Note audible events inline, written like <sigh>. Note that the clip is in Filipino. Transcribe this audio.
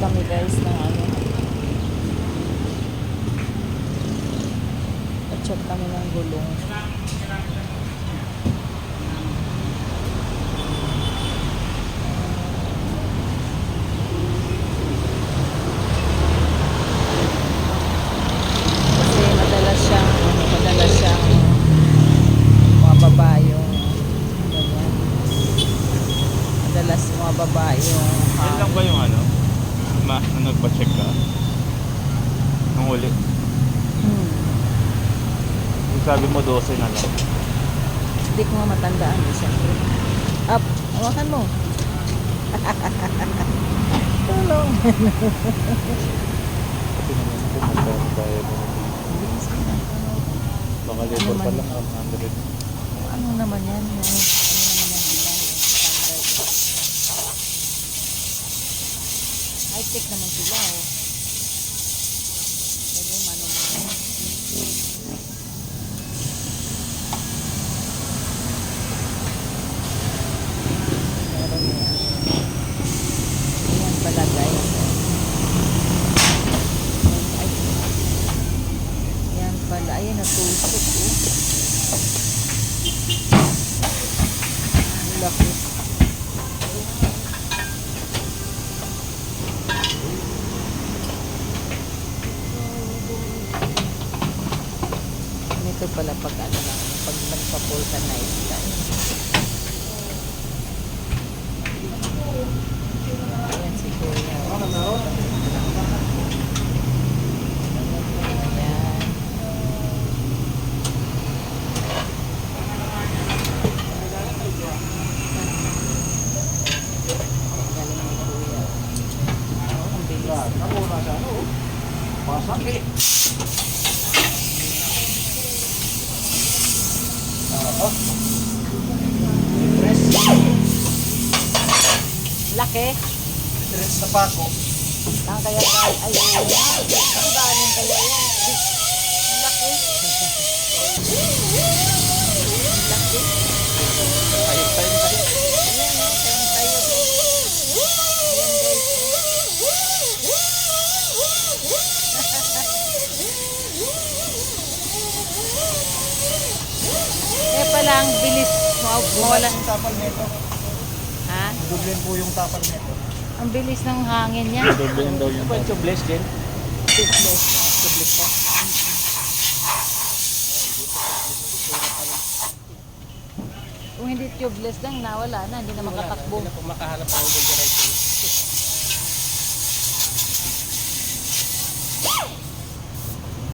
kami guys ng ano. Pa-check kami ng gulong. Ano, mababa yung mababa yung Yan lang ba yung ano? Ma, na nagpa-check ka? Nung uli. Hmm. Yung sabi mo 12 na lang. Hindi ko matandaan eh, siyempre. Up, hawakan mo. <laughs> Tulong. Kasi naman ako magkano tayo mo. Baka labor pa lang 100. ano naman yan? Ano naman yan bilang? Yung standard. High-tech naman sila oh. Pwede mano-mano. Ayan pala guys. Ay. Yan pala. Ayan, natusok oh. Ang laki. Ito pala pag ano lang, pag nagpa-vulcanize ka. Ayan si Kuya. Ayan. Galing ni Kuya. Oh, ang bilis. Laki. Dress na pako. Saan kaya galing? Ay, ang bilis ma- mawala. Yung tapal nito. Ha? Dublin po yung tapal nito. Ang bilis ng hangin niya. Doble daw yung Ito tubeless din. Bilis. Tubeless po. Kung hindi tubeless lang, nawala na. Hindi na makatakbo. Hindi na po makahanap ng vulcanizer